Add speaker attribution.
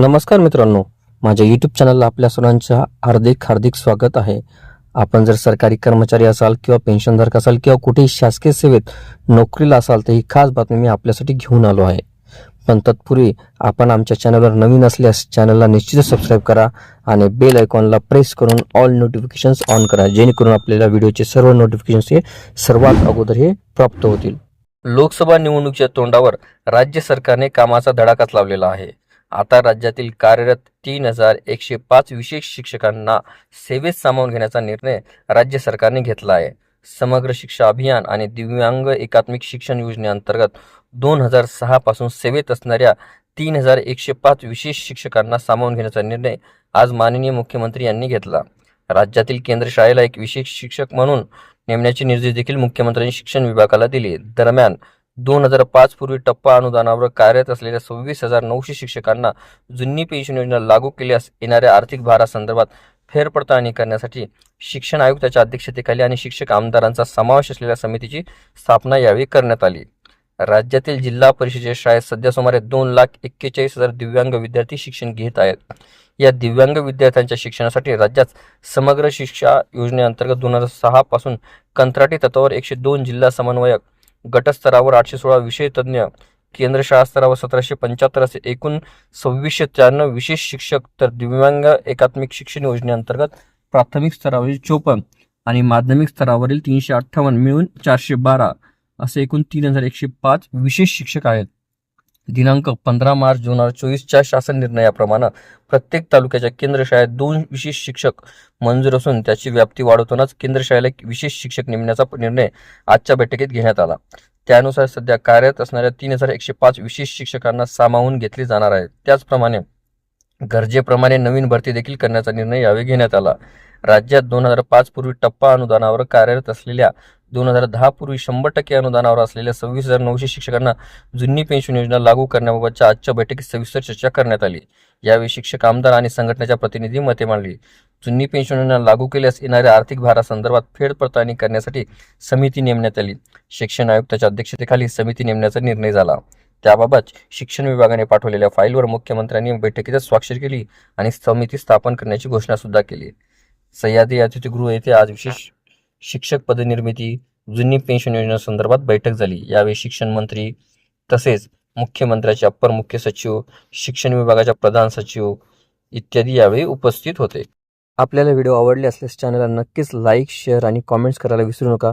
Speaker 1: नमस्कार मित्रांनो माझ्या यूट्यूब चॅनलला आपल्या सर्वांचं हार्दिक हार्दिक स्वागत आहे. आपण जर सरकारी कर्मचारी असाल किंवा पेन्शनधारक असाल किंवा कुठेही शासकीय सेवेत नोकरीला असाल तर ही खास बातमी मी आपल्यासाठी घेऊन आलो आहे. पण तत्पूर्वी आपण आमच्या चॅनलवर नवीन असल्यास चॅनलला निश्चितच सबस्क्राईब करा आणि बेल आयकॉनला प्रेस करून ऑल नोटिफिकेशन्स ऑन करा जेणेकरून आपल्याला व्हिडिओचे सर्व नोटिफिकेशन्स हे सर्वात अगोदर हे प्राप्त होतील. लोकसभा निवडणुकीच्या तोंडावर राज्य सरकारने कामाचा धडाकाच लावलेला आहे. आता राज्यातील कार्यरत तीन हजार एकशे पाच विशेष शिक्षकांना सेवेत सामावून घेण्याचा निर्णय राज्य सरकारने घेतला आहे. समग्र शिक्षा अभियान आणि दिव्यांग एकात्मिक शिक्षण योजनेअंतर्गत दोन हजार सहा पासून सेवेत असणाऱ्या तीन हजार एकशे पाच विशेष शिक्षकांना सामावून घेण्याचा निर्णय आज माननीय मुख्यमंत्री यांनी घेतला. राज्यातील केंद्र शाळेला एक विशेष शिक्षक म्हणून नेमण्याचे निर्देश देखील मुख्यमंत्र्यांनी शिक्षण विभागाला दिले. दरम्यान दोन हजार पाच पूर्वी टप्पा अनुदानावर कार्यरत असलेल्या सव्वीस हजार नऊशे शिक्षकांना जुनी पेन्शन योजना लागू केल्यास येणाऱ्या आर्थिक भारासंदर्भात फेरपडताळणी करण्यासाठी शिक्षण आयुक्ताच्या अध्यक्षतेखाली आणि शिक्षक आमदारांचा समावेश असलेल्या समितीची स्थापना यावेळी करण्यात आली. राज्यातील जिल्हा परिषदेच्या शाळेत सध्या सुमारे दोन लाख एक्केचाळीस हजार दिव्यांग विद्यार्थी शिक्षण घेत आहेत. या दिव्यांग विद्यार्थ्यांच्या शिक्षणासाठी राज्यात समग्र शिक्षा योजनेअंतर्गत दोन हजार सहा पासून कंत्राटी तत्वावर एकशे दोन जिल्हा समन्वयक गटस्तरावर आठशे सोळा विषय तज्ज्ञ केंद्र शाळा स्तरावर सतराशे पंच्याहत्तर असे एकूण सव्वीसशे त्र्याण्णव विशेष शिक्षक तर दिव्यांग एकात्मिक शिक्षण योजनेअंतर्गत प्राथमिक स्तरावरील चोपन्न आणि माध्यमिक स्तरावरील तीनशे अठ्ठावन्न मिळून चारशे बारा असे एकूण तीन हजार एकशे पाच विशेष शिक्षक आहेत. दिनांक पंधरा मार्च दोन हजार चोवीसच्या शासन निर्णयाप्रमाणे प्रत्येक तालुक्याच्या केंद्र शाळेत दोन विशेष शिक्षक मंजूर असून त्याची व्याप्ती वाढवतानाच केंद्र शाळेला एक विशेष शिक्षक नेमण्याचा निर्णय आजच्या बैठकीत घेण्यात आला. त्यानुसार सध्या कार्यरत असणाऱ्या तीन हजार एकशे पाच विशेष शिक्षकांना सामावून घेतले जाणार आहे. त्याचप्रमाणे गरजेप्रमाणे नवीन भरती देखील करण्याचा निर्णय यावेळी घेण्यात आला. राज्यात दोन हजार पाच पूर्वी टप्पा अनुदानावर कार्यरत असलेल्या दोन हजार दहा पूर्वी शंभर टक्के अनुदानावर असलेल्या सव्वीस हजार नऊशे शिक्षकांना जुनी पेन्शन योजना लागू करण्याबाबतच्या आजच्या बैठकीत सविस्तर चर्चा करण्यात आली. यावेळी शिक्षक आमदार आणि संघटनेच्या प्रतिनिधी मते मांडली. जुनी पेन्शन योजना लागू केल्यास येणाऱ्या आर्थिक भारासंदर्भात फेरपडताळणी करण्यासाठी समिती नेमण्यात आली. शिक्षण आयुक्ताच्या अध्यक्षतेखाली समिती नेमण्याचा निर्णय झाला. त्याबाबत शिक्षण विभागाने पाठवलेल्या फाईलवर मुख्यमंत्र्यांनी बैठकीतच स्वाक्षरी केली आणि समिती स्थापन करण्याची घोषणा सुद्धा केली. सह्याद्री अतिथीगृह येथे आज विशेष शिक्षक पदनिर्मिती जुनी पेन्शन योजनेसंदर्भात बैठक झाली. यावेळी शिक्षण मंत्री तसेच मुख्यमंत्र्याचे अप्पर मुख्य सचिव शिक्षण विभागाच्या प्रधान सचिव इत्यादी यावेळी उपस्थित होते. आपल्याला व्हिडिओ आवडले असल्यास चॅनलला नक्कीच लाईक शेअर आणि कॉमेंट्स करायला विसरू नका.